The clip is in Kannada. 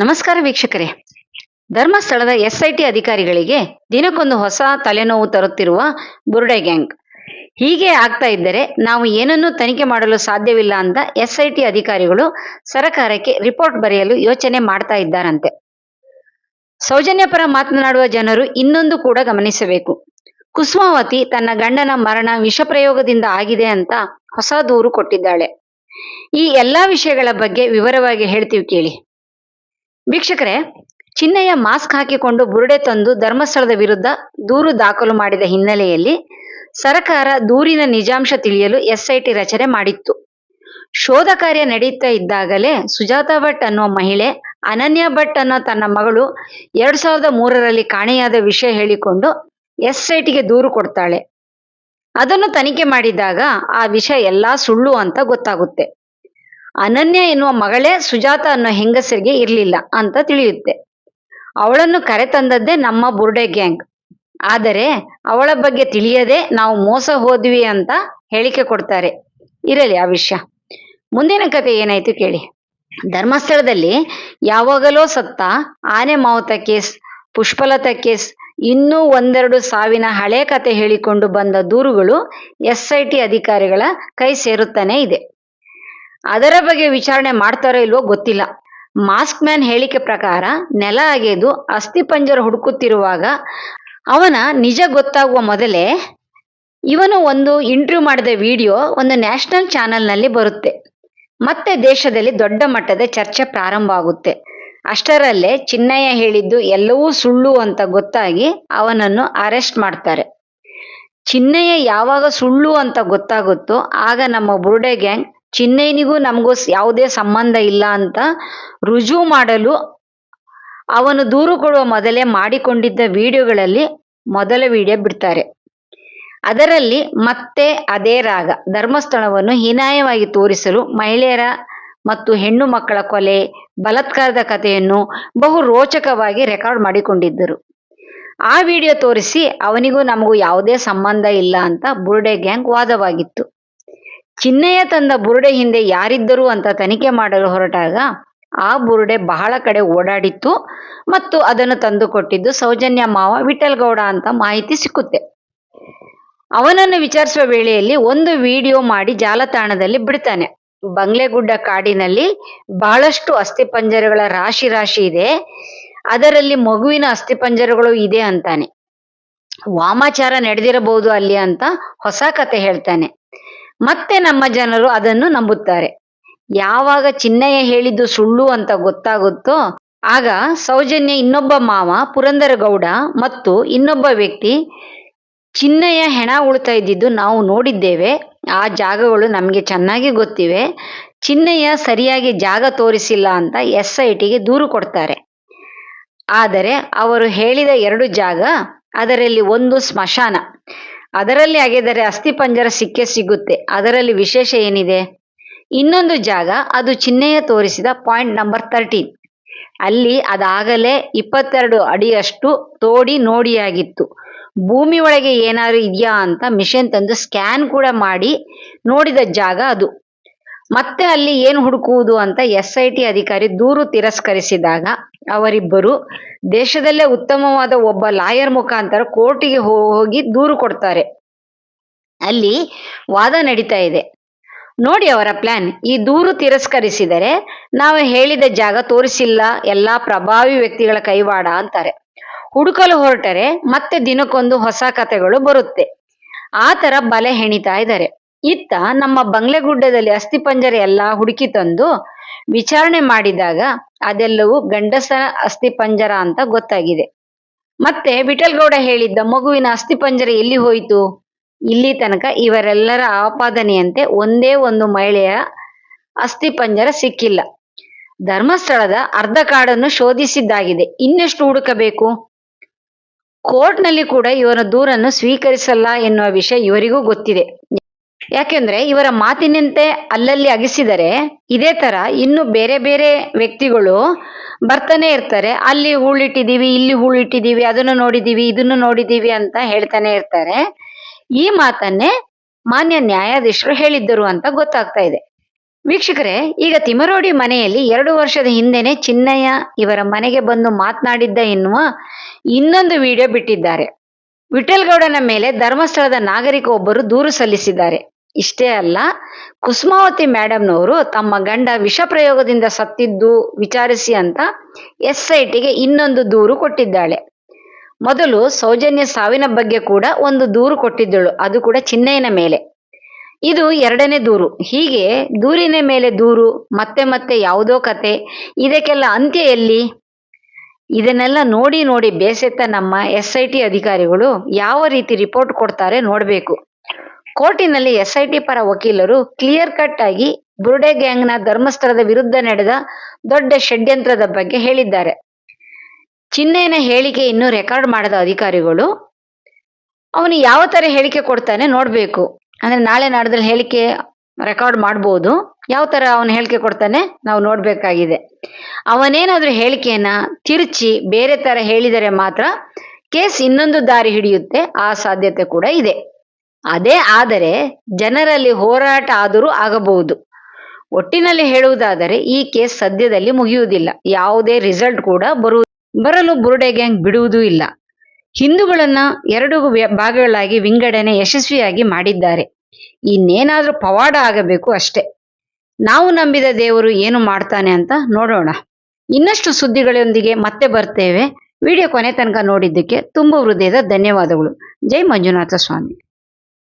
ನಮಸ್ಕಾರ ವೀಕ್ಷಕರೇ. ಧರ್ಮಸ್ಥಳದ ಎಸ್ಐಟಿ ಅಧಿಕಾರಿಗಳಿಗೆ ದಿನಕ್ಕೊಂದು ಹೊಸ ತಲೆನೋವು ತರುತ್ತಿರುವ ಬುರುಡೆ ಗ್ಯಾಂಗ್. ಹೀಗೆ ಆಗ್ತಾ ಇದ್ದರೆ ನಾವು ಏನನ್ನೂ ತನಿಖೆ ಮಾಡಲು ಸಾಧ್ಯವಿಲ್ಲ ಅಂತ ಎಸ್ಐಟಿ ಅಧಿಕಾರಿಗಳು ಸರಕಾರಕ್ಕೆ ರಿಪೋರ್ಟ್ ಬರೆಯಲು ಯೋಚನೆ ಮಾಡ್ತಾ ಇದ್ದಾರಂತೆ. ಸೌಜನ್ಯ ಪರ ಮಾತನಾಡುವ ಜನರು ಇನ್ನೊಂದು ಕೂಡ ಗಮನಿಸಬೇಕು. ಕುಸುಮಾವತಿ ತನ್ನ ಗಂಡನ ಮರಣ ವಿಷ ಪ್ರಯೋಗದಿಂದ ಆಗಿದೆ ಅಂತ ಹೊಸ ದೂರು ಕೊಟ್ಟಿದ್ದಾಳೆ. ಈ ಎಲ್ಲಾ ವಿಷಯಗಳ ಬಗ್ಗೆ ವಿವರವಾಗಿ ಹೇಳ್ತೀವಿ ಕೇಳಿ. ವೀಕ್ಷಕರೇ ಚಿನ್ನಯ್ಯ ಮಾಸ್ಕ್ ಹಾಕಿಕೊಂಡು ಬುರುಡೆ ತಂದು ಧರ್ಮಸ್ಥಳದ ವಿರುದ್ಧ ದೂರು ದಾಖಲು ಮಾಡಿದ ಹಿನ್ನೆಲೆಯಲ್ಲಿ ಸರಕಾರ ದೂರಿನ ನಿಜಾಂಶ ತಿಳಿಯಲು ಎಸ್ಐಟಿ ರಚನೆ ಮಾಡಿತ್ತು. ಶೋಧ ಕಾರ್ಯ ನಡೆಯುತ್ತಾ ಇದ್ದಾಗಲೇ ಸುಜಾತಾ ಭಟ್ ಅನ್ನುವ ಮಹಿಳೆ, ಅನನ್ಯ ಭಟ್ ಅನ್ನೋ ತನ್ನ ಮಗಳು ಎರಡ್ ಸಾವಿರದ ಮೂರರಲ್ಲಿ ಕಾಣೆಯಾದ ವಿಷಯ ಹೇಳಿಕೊಂಡು ಎಸ್ಐಟಿಗೆ ದೂರು ಕೊಡ್ತಾಳೆ. ಅದನ್ನು ತನಿಖೆ ಮಾಡಿದಾಗ ಆ ವಿಷಯ ಎಲ್ಲಾ ಸುಳ್ಳು ಅಂತ ಗೊತ್ತಾಗುತ್ತೆ. ಅನನ್ಯ ಎನ್ನುವ ಮಗಳೇ ಸುಜಾತ ಅನ್ನೋ ಹೆಂಗಸರಿಗೆ ಇರಲಿಲ್ಲ ಅಂತ ತಿಳಿಯುತ್ತೆ. ಅವಳನ್ನು ಕರೆತಂದದ್ದೇ ನಮ್ಮ ಬುರ್ಡೆ ಗ್ಯಾಂಗ್. ಆದರೆ ಅವಳ ಬಗ್ಗೆ ತಿಳಿಯದೆ ನಾವು ಮೋಸ ಹೋದ್ವಿ ಅಂತ ಹೇಳಿಕೆ ಕೊಡ್ತಾರೆ. ಇರಲಿ ಆ ವಿಷಯ ಮುಂದಿನ ಕತೆ ಏನಾಯ್ತು ಕೇಳಿ. ಧರ್ಮಸ್ಥಳದಲ್ಲಿ ಯಾವಾಗಲೋ ಸತ್ತ ಆನೆ ಮಾವುತ ಕೇಸ್, ಪುಷ್ಪಲತ ಕೇಸ್, ಇನ್ನೂ ಒಂದೆರಡು ಸಾವಿನ ಹಳೆ ಕತೆ ಹೇಳಿಕೊಂಡು ಬಂದ ದೂರುಗಳು ಎಸ್ಐಟಿ ಅಧಿಕಾರಿಗಳ ಕೈ ಸೇರುತ್ತಾನೆ ಇದೆ. ಅದರ ಬಗ್ಗೆ ವಿಚಾರಣೆ ಮಾಡ್ತಾರೋ ಇಲ್ವೋ ಗೊತ್ತಿಲ್ಲ. ಮಾಸ್ಕ್ ಮ್ಯಾನ್ ಹೇಳಿಕೆ ಪ್ರಕಾರ ನೆಲ ಅಗೆದು ಅಸ್ಥಿಪಂಜರ ಹುಡುಕುತ್ತಿರುವಾಗ ಅವನ ನಿಜ ಗೊತ್ತಾಗುವ ಮೊದಲೇ ಇವನು ಒಂದು ಇಂಟರ್ವ್ಯೂ ಮಾಡಿದ ವಿಡಿಯೋ ಒಂದು ನ್ಯಾಷನಲ್ ಚಾನೆಲ್ನಲ್ಲಿ ಬರುತ್ತೆ. ಮತ್ತೆ ದೇಶದಲ್ಲಿ ದೊಡ್ಡ ಮಟ್ಟದ ಚರ್ಚೆ ಪ್ರಾರಂಭ ಆಗುತ್ತೆ. ಅಷ್ಟರಲ್ಲೇ ಚಿನ್ನಯ್ಯ ಹೇಳಿದ್ದು ಎಲ್ಲವೂ ಸುಳ್ಳು ಅಂತ ಗೊತ್ತಾಗಿ ಅವನನ್ನು ಅರೆಸ್ಟ್ ಮಾಡ್ತಾರೆ. ಚಿನ್ನಯ್ಯ ಯಾವಾಗ ಸುಳ್ಳು ಅಂತ ಗೊತ್ತಾಗುತ್ತೋ ಆಗ ನಮ್ಮ ಬುರುಡೆ ಗ್ಯಾಂಗ್ ಚಿನ್ನಯ್ಯನಿಗೂ ನಮಗೂ ಯಾವುದೇ ಸಂಬಂಧ ಇಲ್ಲ ಅಂತ ರುಜು ಮಾಡಲು ಅವನು ದೂರು ಕೊಡುವ ಮೊದಲೇ ಮಾಡಿಕೊಂಡಿದ್ದ ವಿಡಿಯೋಗಳಲ್ಲಿ ಮೊದಲ ವಿಡಿಯೋ ಬಿಡ್ತಾರೆ. ಅದರಲ್ಲಿ ಮತ್ತೆ ಅದೇ ರಾಗ, ಧರ್ಮಸ್ಥಳವನ್ನು ಹೀನಾಯವಾಗಿ ತೋರಿಸಲು ಮಹಿಳೆಯರ ಮತ್ತು ಹೆಣ್ಣು ಮಕ್ಕಳ ಕೊಲೆ, ಬಲತ್ಕಾರದ ಕಥೆಯನ್ನು ಬಹು ರೋಚಕವಾಗಿ ರೆಕಾರ್ಡ್ ಮಾಡಿಕೊಂಡಿದ್ದರು. ಆ ವಿಡಿಯೋ ತೋರಿಸಿ ಅವನಿಗೂ ನಮಗೂ ಯಾವುದೇ ಸಂಬಂಧ ಇಲ್ಲ ಅಂತ ಬುರ್ಡೆ ಗ್ಯಾಂಗ್ ವಾದವಾಗಿತ್ತು. ಚಿನ್ನಯ್ಯ ತಂದ ಬುರುಡೆ ಹಿಂದೆ ಯಾರಿದ್ದರು ಅಂತ ತನಿಖೆ ಮಾಡಲು ಹೊರಟಾಗ ಆ ಬುರುಡೆ ಬಹಳ ಕಡೆ ಓಡಾಡಿತ್ತು ಮತ್ತು ಅದನ್ನು ತಂದುಕೊಟ್ಟಿದ್ದು ಸೌಜನ್ಯ ಮಾವ ವಿಠಲ್ಗೌಡ ಅಂತ ಮಾಹಿತಿ ಸಿಕ್ಕುತ್ತೆ. ಅವನನ್ನು ವಿಚಾರಿಸುವ ವೇಳೆಯಲ್ಲಿ ಒಂದು ವಿಡಿಯೋ ಮಾಡಿ ಜಾಲತಾಣದಲ್ಲಿ ಬಿಡ್ತಾನೆ. ಬಂಗ್ಲೆಗುಡ್ಡ ಕಾಡಿನಲ್ಲಿ ಬಹಳಷ್ಟು ಅಸ್ಥಿಪಂಜರಗಳ ರಾಶಿ ರಾಶಿ ಇದೆ. ಅದರಲ್ಲಿ ಮಗುವಿನ ಅಸ್ಥಿಪಂಜರಗಳು ಇದೆ ಅಂತಾನೆ. ವಾಮಾಚಾರ ನಡೆದಿರಬಹುದು ಅಲ್ಲಿ ಅಂತ ಹೊಸ ಕತೆ ಹೇಳ್ತಾನೆ. ಮತ್ತೆ ನಮ್ಮ ಜನರು ಅದನ್ನು ನಂಬುತ್ತಾರೆ. ಯಾವಾಗ ಚಿನ್ನಯ್ಯ ಹೇಳಿದ್ದು ಸುಳ್ಳು ಅಂತ ಗೊತ್ತಾಗುತ್ತೋ, ಆಗ ಸೌಜನ್ಯ ಇನ್ನೊಬ್ಬ ಮಾವ ಪುರಂದರಗೌಡ ಮತ್ತು ಇನ್ನೊಬ್ಬ ವ್ಯಕ್ತಿ, ಚಿನ್ನಯ್ಯ ಹೆಣ ಉಳ್ತಾ ಇದ್ದಿದ್ದು ನಾವು ನೋಡಿದ್ದೇವೆ. ಆ ಜಾಗಗಳು ನಮಗೆ ಚೆನ್ನಾಗಿ ಗೊತ್ತಿವೆ. ಚಿನ್ನಯ್ಯ ಸರಿಯಾಗಿ ಜಾಗ ತೋರಿಸಿಲ್ಲ ಅಂತ ಎಸ್ ಐ ಟಿಗೆ ದೂರು ಕೊಡ್ತಾರೆ. ಆದರೆ ಅವರು ಹೇಳಿದ ಎರಡು ಜಾಗ ಅದರಲ್ಲಿ ಒಂದು ಸ್ಮಶಾನ. ಅದರಲ್ಲಿ ಅಗೆದರೆ ಅಸ್ಥಿಪಂಜರ ಸಿಕ್ಕೇ ಸಿಗುತ್ತೆ. ಅದರಲ್ಲಿ ವಿಶೇಷ ಏನಿದೆ? ಇನ್ನೊಂದು ಜಾಗ, ಅದು ಚಿಹ್ನೆಯ ತೋರಿಸಿದ ಪಾಯಿಂಟ್ ನಂಬರ್ ತರ್ಟೀನ್ ಅಲ್ಲಿ ಅದಾಗಲೇ ಇಪ್ಪತ್ತೆರಡು ಅಡಿಯಷ್ಟು ತೋಡಿ ನೋಡಿಯಾಗಿತ್ತು. ಭೂಮಿ ಒಳಗೆ ಏನಾದ್ರು ಇದೆಯಾ ಅಂತ ಮಿಷನ್ ತಂದು ಸ್ಕ್ಯಾನ್ ಕೂಡ ಮಾಡಿ ನೋಡಿದ ಜಾಗ ಅದು. ಮತ್ತೆ ಅಲ್ಲಿ ಏನು ಹುಡುಕುವುದು ಅಂತ ಎಸ್ ಐ ಟಿ ಅಧಿಕಾರಿ ದೂರು ತಿರಸ್ಕರಿಸಿದಾಗ ಅವರಿಬ್ಬರು ದೇಶದಲ್ಲೇ ಉತ್ತಮವಾದ ಒಬ್ಬ ಲಾಯರ್ ಮುಖಾಂತರ ಕೋರ್ಟಿಗೆ ಹೋಗಿ ದೂರು ಕೊಡ್ತಾರೆ. ಅಲ್ಲಿ ವಾದ ನಡೀತಾ ಇದೆ. ನೋಡಿ ಅವರ ಪ್ಲಾನ್. ಈ ದೂರು ತಿರಸ್ಕರಿಸಿದರೆ ನಾವು ಹೇಳಿದ ಜಾಗ ತೋರಿಸಿಲ್ಲ, ಎಲ್ಲಾ ಪ್ರಭಾವಿ ವ್ಯಕ್ತಿಗಳ ಕೈವಾಡ ಅಂತಾರೆ. ಹುಡುಕಲು ಹೊರಟರೆ ಮತ್ತೆ ದಿನಕ್ಕೊಂದು ಹೊಸ ಕಥೆಗಳು ಬರುತ್ತೆ. ಆ ತರ ಬಲೆ ಹೆಣಿತಾ ಇದ್ದಾರೆ. ಇತ್ತ ನಮ್ಮ ಬಂಗ್ಲೆಗುಡ್ಡದಲ್ಲಿ ಅಸ್ಥಿಪಂಜರ ಎಲ್ಲ ಹುಡುಕಿ ತಂದು ವಿಚಾರಣೆ ಮಾಡಿದಾಗ ಅದೆಲ್ಲವೂ ಗಂಡಸರ ಅಸ್ಥಿಪಂಜರ ಅಂತ ಗೊತ್ತಾಗಿದೆ. ಮತ್ತೆ ವಿಠಲ್ ಗೌಡ ಹೇಳಿದ್ದ ಮಗುವಿನ ಅಸ್ಥಿಪಂಜರ ಎಲ್ಲಿ ಹೋಯಿತು? ಇಲ್ಲಿ ತನಕ ಇವರೆಲ್ಲರ ಆಪಾದನೆಯಂತೆ ಒಂದೇ ಒಂದು ಮಹಿಳೆಯ ಅಸ್ಥಿಪಂಜರ ಸಿಕ್ಕಿಲ್ಲ. ಧರ್ಮಸ್ಥಳದ ಅರ್ಧ ಕಾಡನ್ನು ಶೋಧಿಸಿದ್ದಾಗಿದೆ. ಇನ್ನೆಷ್ಟು ಹುಡುಕಬೇಕು? ಕೋರ್ಟ್ನಲ್ಲಿ ಕೂಡ ಇವರ ದೂರನ್ನು ಸ್ವೀಕರಿಸಲ್ಲ ಎನ್ನುವ ವಿಷಯ ಇವರಿಗೂ ಗೊತ್ತಿದೆ. ಯಾಕೆಂದ್ರೆ ಇವರ ಮಾತಿನಂತೆ ಅಲ್ಲಲ್ಲಿ ಅಗಿಸಿದರೆ ಇದೇ ತರ ಇನ್ನು ಬೇರೆ ಬೇರೆ ವ್ಯಕ್ತಿಗಳು ಬರ್ತಾನೆ ಇರ್ತಾರೆ. ಅಲ್ಲಿ ಹೂಳಿಟ್ಟಿದೀವಿ ಇಲ್ಲಿ ಹೂಳಿಟ್ಟಿದೀವಿ ಅದನ್ನು ನೋಡಿದೀವಿ ಇದನ್ನು ನೋಡಿದೀವಿ ಅಂತ ಹೇಳ್ತಾನೆ ಇರ್ತಾರೆ. ಈ ಮಾತನ್ನೇ ಮಾನ್ಯ ನ್ಯಾಯಾಧೀಶರು ಹೇಳಿದ್ದರು ಅಂತ ಗೊತ್ತಾಗ್ತಾ ಇದೆ. ವೀಕ್ಷಕರೇ, ಈಗ ತಿಮರೋಡಿ ಮನೆಯಲ್ಲಿ ಎರಡು ವರ್ಷದ ಹಿಂದೆನೆ ಚಿನ್ನಯ್ಯ ಇವರ ಮನೆಗೆ ಬಂದು ಮಾತನಾಡಿದ್ದ ಎನ್ನುವ ಇನ್ನೊಂದು ವಿಡಿಯೋ ಬಿಟ್ಟಿದ್ದಾರೆ. ವಿಠಲ್ಗೌಡನ ಮೇಲೆ ಧರ್ಮಸ್ಥಳದ ನಾಗರಿಕ ಒಬ್ಬರು ದೂರು ಸಲ್ಲಿಸಿದ್ದಾರೆ. ಇಷ್ಟೇ ಅಲ್ಲ, ಕುಸುಮಾವತಿ ಮೇಡಮ್ನವರು ತಮ್ಮ ಗಂಡ ವಿಷ ಪ್ರಯೋಗದಿಂದ ಸತ್ತಿದ್ದು ವಿಚಾರಿಸಿ ಅಂತ ಎಸ್ ಐ ಟಿಗೆ ಇನ್ನೊಂದು ದೂರು ಕೊಟ್ಟಿದ್ದಾಳೆ. ಮೊದಲು ಸೌಜನ್ಯ ಸಾವಿನ ಬಗ್ಗೆ ಕೂಡ ಒಂದು ದೂರು ಕೊಟ್ಟಿದ್ದಳು, ಅದು ಕೂಡ ಚಿನ್ನಯ್ಯನ ಮೇಲೆ. ಇದು ಎರಡನೇ ದೂರು. ಹೀಗೆ ದೂರಿನ ಮೇಲೆ ದೂರು, ಮತ್ತೆ ಮತ್ತೆ ಯಾವುದೋ ಕತೆ, ಇದಕ್ಕೆಲ್ಲ ಅಂತ್ಯ ಎಲ್ಲಿ? ಇದನ್ನೆಲ್ಲ ನೋಡಿ ನೋಡಿ ಬೇಸೆತ್ತ ನಮ್ಮ ಎಸ್ ಐ ಟಿ ಅಧಿಕಾರಿಗಳು ಯಾವ ರೀತಿ ರಿಪೋರ್ಟ್ ಕೊಡ್ತಾರೆ ನೋಡಬೇಕು. ಕೋರ್ಟಿನಲ್ಲಿ ಎಸ್ಐಟಿ ಪರ ವಕೀಲರು ಕ್ಲಿಯರ್ ಕಟ್ ಆಗಿ ಬುರ್ಡೆ ಗ್ಯಾಂಗ್ನ ಧರ್ಮಸ್ಥಳದ ವಿರುದ್ಧ ನಡೆದ ದೊಡ್ಡ ಷಡ್ಯಂತ್ರದ ಬಗ್ಗೆ ಹೇಳಿದ್ದಾರೆ. ಚಿನ್ನಯ್ಯನ ಹೇಳಿಕೆ ಇನ್ನೂ ರೆಕಾರ್ಡ್ ಮಾಡದ ಅಧಿಕಾರಿಗಳು, ಅವನು ಯಾವ ತರ ಹೇಳಿಕೆ ಕೊಡ್ತಾನೆ ನೋಡ್ಬೇಕು. ಅಂದ್ರೆ ನಾಳೆ ನಾಡದಲ್ಲಿ ಹೇಳಿಕೆ ರೆಕಾರ್ಡ್ ಮಾಡ್ಬೋದು. ಯಾವ ತರ ಅವನು ಹೇಳಿಕೆ ಕೊಡ್ತಾನೆ ನಾವು ನೋಡ್ಬೇಕಾಗಿದೆ. ಅವನೇನಾದ್ರೂ ಹೇಳಿಕೆಯನ್ನ ತಿರುಚಿ ಬೇರೆ ತರ ಹೇಳಿದರೆ ಮಾತ್ರ ಕೇಸ್ ಇನ್ನೊಂದು ದಾರಿ ಹಿಡಿಯುತ್ತೆ. ಆ ಸಾಧ್ಯತೆ ಕೂಡ ಇದೆ. ಅದೇ ಆದರೆ ಜನರಲ್ಲಿ ಹೋರಾಟ ಆದರೂ ಆಗಬಹುದು. ಒಟ್ಟಿನಲ್ಲಿ ಹೇಳುವುದಾದರೆ ಈ ಕೇಸ್ ಸದ್ಯದಲ್ಲಿ ಮುಗಿಯುವುದಿಲ್ಲ. ಯಾವುದೇ ರಿಸಲ್ಟ್ ಕೂಡ ಬರು, ಬರಲು ಬುರುಡೆ ಗ್ಯಾಂಗ್ ಬಿಡುವುದೂ ಇಲ್ಲ. ಹಿಂದೂಗಳನ್ನ ಎರಡು ಭಾಗಗಳಾಗಿ ವಿಂಗಡಣೆ ಯಶಸ್ವಿಯಾಗಿ ಮಾಡಿದ್ದಾರೆ. ಇನ್ನೇನಾದ್ರೂ ಪವಾಡ ಆಗಬೇಕು ಅಷ್ಟೇ. ನಾವು ನಂಬಿದ ದೇವರು ಏನು ಮಾಡ್ತಾನೆ ಅಂತ ನೋಡೋಣ. ಇನ್ನಷ್ಟು ಸುದ್ದಿಗಳೊಂದಿಗೆ ಮತ್ತೆ ಬರ್ತೇವೆ. ವಿಡಿಯೋ ಕೊನೆ ತನಕ ನೋಡಿದ್ದಕ್ಕೆ ತುಂಬ ಹೃದಯದ ಧನ್ಯವಾದಗಳು. ಜೈ ಮಂಜುನಾಥ ಸ್ವಾಮಿ.